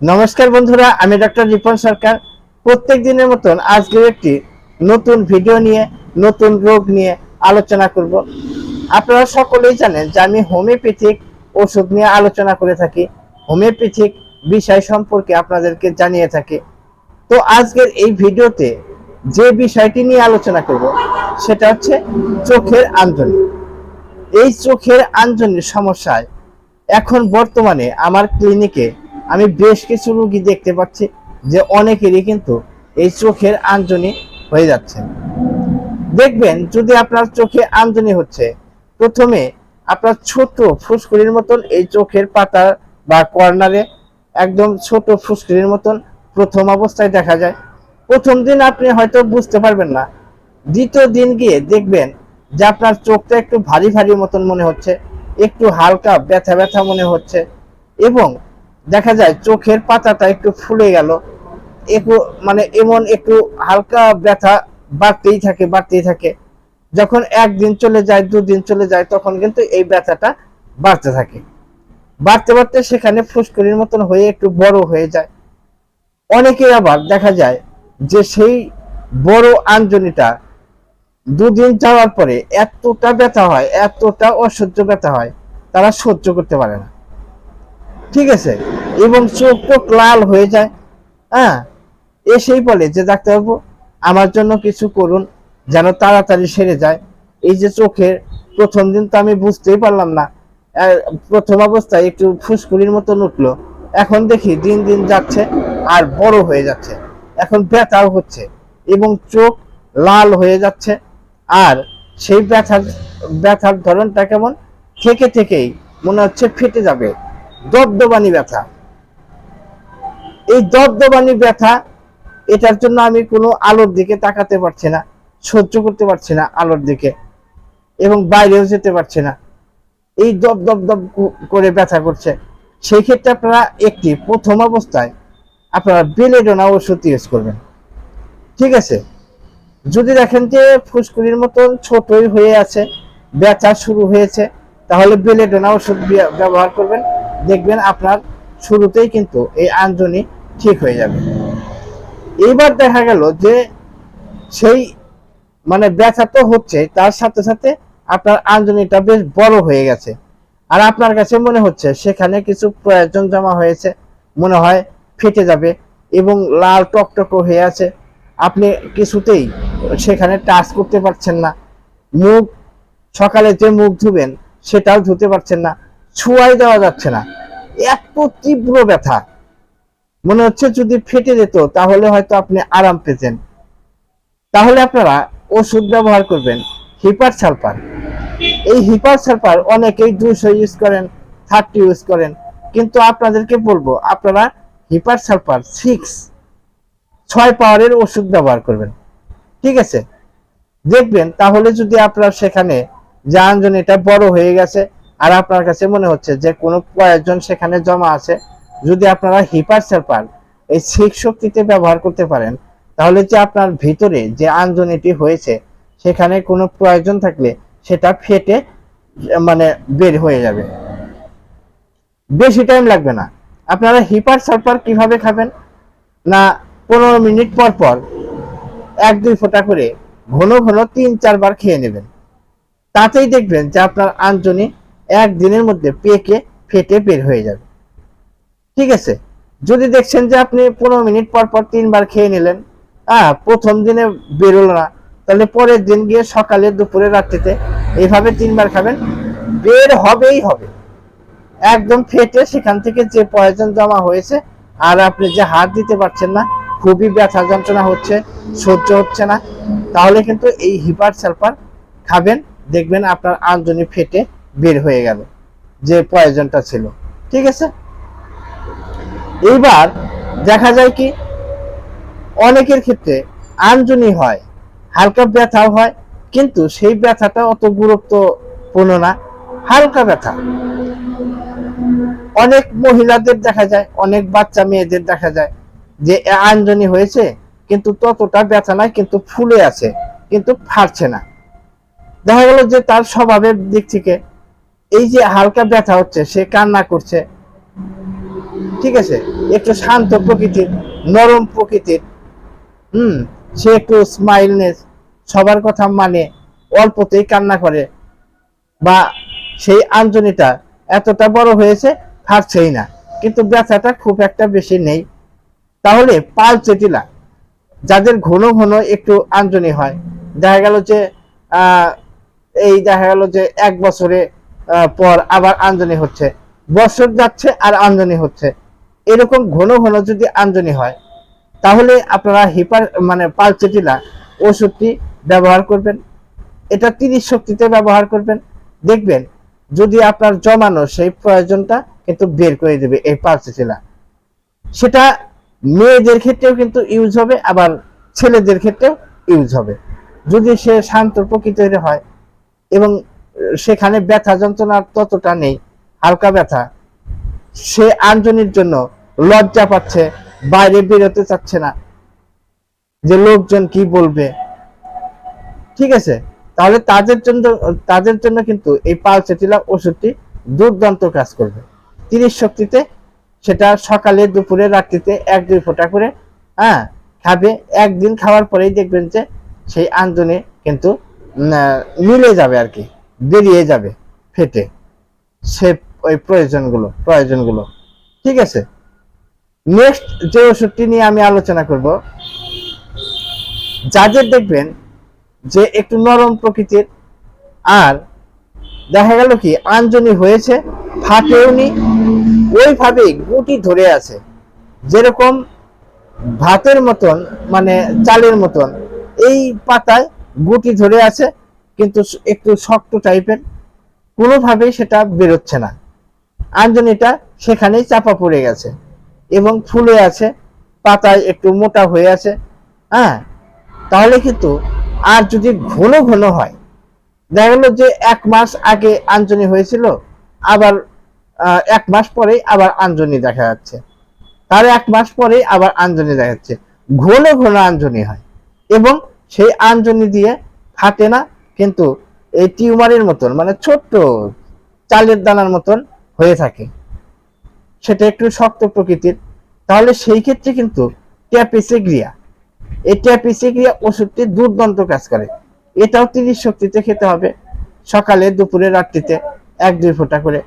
নমস্কার বন্ধুরা, আমি ডক্টর রিপন সরকার। প্রত্যেক দিনের মতন আজকেও একটি নতুন ভিডিও নিয়ে, নতুন রোগ নিয়ে আলোচনা করব। আপনারা সকলেই জানেন যে আমি হোমিওপ্যাথিক ওষুধ নিয়ে আলোচনা করে থাকি। হোমিওপ্যাথিক বিষয় সম্পর্কে আপনাদেরকে জানিয়ে থাকি। তো আজকের এই ভিডিওতে যে বিষয়টি নিয়ে আলোচনা করব, সেটা হচ্ছে চোখের আঞ্জনি। এই চোখের আঞ্জনির সমস্যায় এখন বর্তমানে আমার ক্লিনিকে আমি বেশ কিছু রোগী দেখতে পাচ্ছি যে অনেকেরই কিন্তু এই চোখের আঞ্জনি হয়ে যাচ্ছে। দেখবেন যদি আপনার চোখে আঞ্জনি হচ্ছে, প্রথমে আপনার ছোট ফুসকুড়ির মতন এই চোখের পাতা বা কর্নারে একদম ছোট ফুসকুড়ির মতন প্রথম অবস্থায় দেখা যায়। প্রথম দিন আপনি হয়তো বুঝতে পারবেন না। দ্বিতীয় দিন গিয়ে দেখবেন যে আপনার চোখটা একটু ভারী ভারী মতন মনে হচ্ছে, একটু হালকা ব্যথা ব্যথা মনে হচ্ছে এবং দেখা যায় চোখের পাতাটা একটু ফুলে গেল। একটু মানে এমন একটু হালকা ব্যথা বাড়তেই থাকে বাড়তেই থাকে। যখন একদিন চলে যায়, দুদিন চলে যায়, তখন কিন্তু এই ব্যথাটা বাড়তে থাকে। বাড়তে বাড়তে সেখানে ফুসকুড়ির মতন হয়ে একটু বড় হয়ে যায়। অনেকে আবার দেখা যায় যে সেই বড় আঞ্জনিটা দুদিন যাওয়ার পরে এতটা ব্যথা হয়, এতটা অসহ্য ব্যথা হয়, তারা সহ্য করতে পারে না। ঠিক আছে? এবং চোখ টোক লাল হয়ে যায়। হ্যাঁ? এসেই বলে যে, ডাক্তারবাবু, আমার জন্য কিছু করুন যেন তাড়াতাড়ি সেরে যায়। এই যে চোখের প্রথম দিন তো আমি বুঝতেই পারলাম না। প্রথম অবস্থায় একটু ফুসকুড়ির মতন উঠল। এখন দেখি দিন দিন যাচ্ছে আর বড় হয়ে যাচ্ছে। এখন ব্যথাও হচ্ছে এবং চোখ লাল হয়ে যাচ্ছে। আর সেই ব্যথার ব্যথার ধরনটা কেমন? থেকে থেকেই মনে হচ্ছে ফেটে যাবে। দবদবানি ব্যথা। এই দবদবানি ব্যথা, এটার জন্য আমি কোনো আলোর দিকে তাকাতে পারছি না, সহ্য করতে পারছি না আলোর দিকে এবং বাইরেও যেতে পারছি না। এই দব দব দব করে ব্যথা করছে। সেই ক্ষেত্রে আপনারা একটি প্রথম অবস্থায় আপনারা বেলেডোনা ওষুধ ইউজ করবেন। ঠিক আছে? যদি দেখেন যে ফুসকুড়ির মতন ছোটই হয়ে আছে, ব্যথা শুরু হয়েছে, তাহলে বেলেডোনা ওষুধ ব্যবহার করবেন। দেখবেন আপনার শুরুতেই কিন্তু এই আঞ্জনি ঠিক হয়ে যাবে। এইবার দেখা গেল যে সেই মানে ব্যথা তো হচ্ছে তার সাথে সাথে আপনার আঞ্জনিটা বেশ বড় হয়ে গেছে। আর আপনার কাছে মনে হচ্ছে সেখানে কিছু প্রয়োজন জমা হয়েছে, মনে হয় ফেটে যাবে এবং লাল টকটক হয়ে আছে। আপনি কিছুতেই সেখানে টাচ করতে পারছেন না। মুখ, সকালে যে মুখ ধুবেন সেটাও ধুতে পারছেন না। ছুয়াই দেওয়া যাচ্ছে না। এত তীব্র ব্যথা। মনে হচ্ছে যদি ফেটে যেত, তাহলে হয়তো আপনি আরাম পেতেন। তাহলে আপনারা ওষুধ ব্যবহার করবেন, হিপার সালফার এই হিপার সালফার অনেকেই দুশো ইউজ করেন, থার্টি ইউজ করেন। কিন্তু আপনাদেরকে বলব, আপনারা হিপার সালফার সিক্স, ছয় পাওয়ারের ওষুধ ব্যবহার করবেন। ঠিক আছে? দেখবেন, তাহলে যদি আপনার সেখানে যে এটা বড় হয়ে গেছে আর আপনার কাছে মনে হচ্ছে যে কোনো প্রয়োজন সেখানে জমা আছে, যদি আপনারা হিপার সালফার এই শিখ শক্তিতে ব্যবহার করতে পারেন, তাহলে যে আপনার ভিতরে যে আঞ্জনিটি হয়েছে, সেখানে কোনো প্রয়োজন থাকলে সেটা ফেটে মানে বের হয়ে যাবে। বেশি টাইম লাগবে না। আপনারা হিপার সালফার কীভাবে খাবেন? না, পনেরো মিনিট পর পর এক দুই ফোঁটা করে ঘন ঘন তিন চারবার খেয়ে নেবেন। তাতেই দেখবেন যে আপনার আঞ্জনি একদিনের মধ্যে পেকে ফেটে বের হয়ে যাবে। ঠিক আছে? যদি দেখছেন যে আপনি পনেরো মিনিট পর পর তিনবার খেয়ে নিলেন হ্যাঁ প্রথম দিনে বেরোলো না, তাহলে পরের দিন গিয়ে সকালে দুপুরে রাত্রিতে এইভাবে তিনবার খাবেন, বের হবেই হবে। একদম ফেটে সেখান থেকে যে প্রয়োজন জমা হয়েছে, আর আপনি যে হাত দিতে পারছেন না, খুবই ব্যথা যন্ত্রণা হচ্ছে, সহ্য হচ্ছে না, তাহলে কিন্তু এই হিপার সালফার খাবেন, দেখবেন আপনার আঞ্জনি ফেটে বের হয়ে গেল, যে প্রয়োজনটা ছিল। ঠিক আছে? এইবার দেখা যায় কি, অনেকের ক্ষেত্রে আঞ্জনি হয়, হালকা ব্যথাও হয়, কিন্তু সেই ব্যথাটা অত গুরুত্বপূর্ণ না, হালকা ব্যথা। অনেক মহিলাদের দেখা যায়, অনেক বাচ্চা মেয়েদের দেখা যায় যে আঞ্জনি হয়েছে, কিন্তু ততটা ব্যথা নাই, কিন্তু ফুলে আছে, কিন্তু ফাটছে না। দেখা গেল যে তার স্বভাবের দিক থেকে এই যে হালকা ব্যথা হচ্ছে, সে কান্না করছে। ঠিক আছে? একটু শান্ত প্রকৃতির, নরম প্রকৃতির, হুম, সে একটু স্মাইলনেস সবার কথা মানে অল্পতেই কান্না করে বা সেই আঞ্জনিটা এতটা বড় হয়েছে, থাকছেই না। কিন্তু ব্যথাটা খুব একটা বেশি নেই। তাহলে পাল চেটিলা যাদের ঘন ঘন একটু আঞ্জনি হয়, দেখা গেল যে এই দেখা গেল যে এক বছরে পর আবার আঞ্জনি হচ্ছে। বছর যাচ্ছে আর আঞ্জনি হচ্ছে। এরকম ঘন ঘন যদি আঞ্জনি হয়, তাহলে আপনারা হিপার মানে পালচেটিলা ওষুধটি ব্যবহার করবেন। এটা তিরিশ শক্তিতে ব্যবহার করবেন। দেখবেন, যদি আপনার জমানো সেই প্রয়োজনটা কিন্তু বের করে দেবে এই পালচেটিলা সেটা মেয়েদের ক্ষেত্রেও কিন্তু ইউজ হবে, আবার ছেলেদের ক্ষেত্রেও ইউজ হবে। যদি সে শান্ত প্রকৃতির হয় এবং সেখানে ব্যথা যন্ত্রণা ততটা নেই, হালকা ব্যথা। সে আঞ্জনির জন্য লজ্জা পাচ্ছে, বাইরে বেরোতে চাচ্ছে না। যে লোকজন কি বলবে? ঠিক আছে? তাহলে তাদের জন্য তাদের জন্য কিন্তু এই পালচেটিলা ওষুধটি দুর্দান্ত কাজ করবে। তিরিশ শক্তিতে সেটা সকালে, দুপুরে, রাত্রিতে এক, দুই ফোঁটা করে হ্যাঁ খাবে। একদিন খাওয়ার পরেই দেখবেন যে সেই আঞ্জনে কিন্তু মিলে যাবে আর কি। বেরিয়ে যাবে, ফেটে। সে ওই প্রয়োজনগুলো প্রয়োজনগুলো। ঠিক আছে? নেক্সট যে ওষুধটি নিয়ে আমি আলোচনা করব, যাদের দেখবেন যে একটু নরম প্রকৃতির, আর দেখা গেল কি, আঞ্জনি হয়েছে ফাটেওনি ওইভাবেই গুটি ধরে আছে। যেরকম ভাতের মতন মানে চালের মতন, এই পাতায় গুটি ধরে আছে কিন্তু একটু শক্ত টাইপের কোনোভাবেই সেটা বেরোচ্ছে না। আঞ্জনিটা সেখানেই চাপা পড়ে গেছে এবং ফুলে আছে, পাতায় একটু মোটা হয়ে আছে হ্যাঁ? তাহলে কিন্তু আর যদি ঘন ঘন হয়, দেখা গেল যে এক মাস আগে আঞ্জনি হয়েছিল, আবার এক মাস পরেই আবার আঞ্জনি দেখা যাচ্ছে। তার এক মাস পরেই আবার আঞ্জনি দেখা যাচ্ছে। ঘন ঘন আঞ্জনি হয় এবং সেই আঞ্জনি দিয়ে ফাটে না কিন্তু এই টিউমারের মতন মানে ছোট্ট চালের দানার মতন হয়ে থাকে। সেটা একটু শক্ত প্রকৃতির। তাহলে সেই ক্ষেত্রে কিন্তু ট্যাপিসেগ্রিয়া, এই ট্যাপিসেগ্রিয়া ওষুধটি দুর্দান্ত কাজ করে। এটাও তিরিশ শক্তিতে খেতে হবে, সকালে, দুপুরে, রাত্রিতে এক, দুই ফোঁটা করে।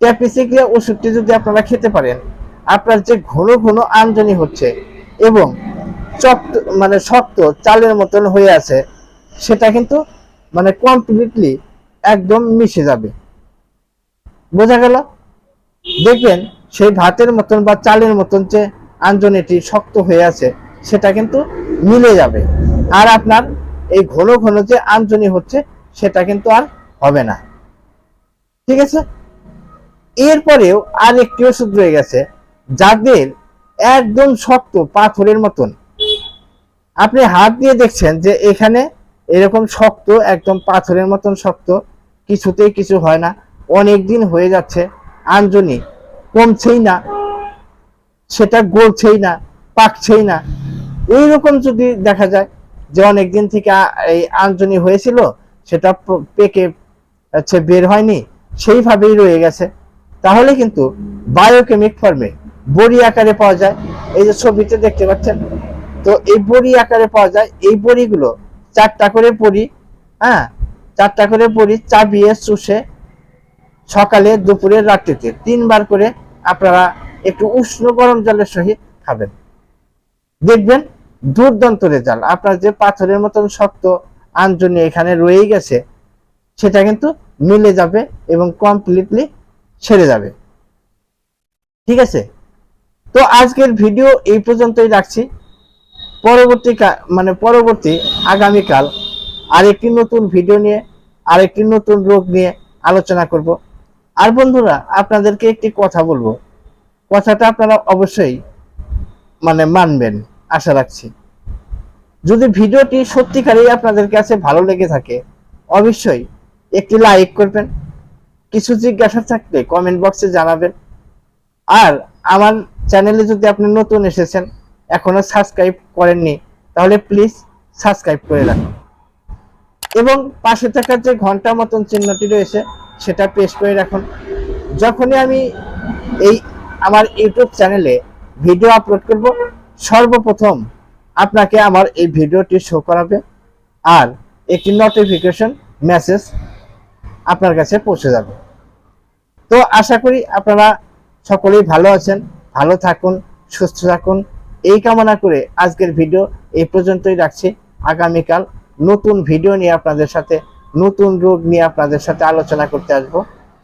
ট্যাপিসেগ্রিয়া ওষুধটি যদি আপনারা খেতে পারেন, আপনার যে ঘন ঘন আমদানি হচ্ছে এবং চক্ত মানে শক্ত চালের মতন হয়ে আছে, সেটা কিন্তু মানে কমপ্লিটলি একদম মিশে যাবে। বোঝা গেল? দেখবেন সেই ভাতের মতন বা চালের মতন যে আঞ্জনিটি শক্ত হয়ে আছে, সেটা কিন্তু মিলে যাবে। আর আপনার এই ঘন ঘন যে আঞ্জনি হচ্ছে, সেটা কিন্তু আর হবে না। ঠিক আছে? এরপরেও আর একটি ওষুধ রয়ে গেছে, যাদের একদম শক্ত পাথরের মতন। আপনি হাত দিয়ে দেখছেন যে এখানে এরকম শক্ত, একদম পাথরের মতন শক্ত, কিছুতেই কিছু হয় না। অনেক দিন হয়ে যাচ্ছে, আঞ্জনি কমছেই না, সেটা গলছেই না, পাকছেই না। এইরকম যদি দেখা যায় যে অনেক দিন থেকে এই আঞ্জনি হয়েছিল, সেটা পেকে হচ্ছে বের হয়নি, সেইভাবেই রয়ে গেছে। তাহলে কিন্তু বায়োকেমিক ফর্মে বড়ি আকারে পাওয়া যায়। এই যে ছবিতে দেখতে পাচ্ছেন, তো এই বড়ি আকারে পাওয়া যায়, এই বড়িগুলো চারটা করে পড়ি হ্যাঁ? চারটা করে বড়ি চাবিয়ে চুষে, সকালে, দুপুরে, রাত্রিতে। তিনবার করে আপনারা একটু উষ্ণ গরম জলের সহিত খাবেন। দেখবেন দুর্দান্ত রেজাল্ট। আপনার যে পাথরের মতন শক্ত আঞ্জনি এখানে রয়েই গেছে, সেটা কিন্তু মিলে যাবে এবং কমপ্লিটলি ছেড়ে যাবে। ঠিক আছে? তো আজকের ভিডিও এই পর্যন্তই রাখছি। পরবর্তী মানে পরবর্তী আগামীকাল আরেকটি নতুন ভিডিও নিয়ে, আরেকটি নতুন রোগ নিয়ে আলোচনা করব। আর বন্ধুরা, আপনাদেরকে একটি কথা বলব। কথাটা আপনারা অবশ্যই মানে মানবেন, আশা রাখছি। যদি ভিডিওটি সত্যিকারেই আপনাদের কাছে ভালো লেগে থাকে, অবশ্যই একটি লাইক করবেন, কিছু জিজ্ঞাসা থাকলে কমেন্ট বক্সে জানাবেন। আর আমার চ্যানেলে যদি আপনি নতুন এসেছেন, এখনও সাবস্ক্রাইব করেননি, তাহলে প্লিজ সাবস্ক্রাইব করে রাখুন এবং পাশে থাকার যে ঘণ্টা মতন চিহ্নটি রয়েছে, সেটা প্রেস করে রাখুন। যখনই আমি এই আমার ইউটিউব চ্যানেলে ভিডিও আপলোড করব, সর্বপ্রথম আপনাকে আমার এই ভিডিওটি শো করাবে আর একটি নোটিফিকেশন মেসেজ আপনার কাছে পৌঁছে যাবে। তো আশা করি আপনারা সকলেই ভালো আছেন, ভালো থাকুন, সুস্থ থাকুন। এই কামনা করে আজকের ভিডিও এই পর্যন্তই রাখছি। আগামীকাল নতুন ভিডিও নিয়ে আপনাদের সাথে, নতুন রোগ নিয়ে আপনাদের সাথে আলোচনা করতে আসব।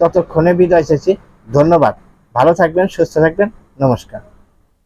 ততক্ষণে বিদায় চাইছি। ধন্যবাদ। ভালো থাকবেন, সুস্থ থাকবেন। নমস্কার।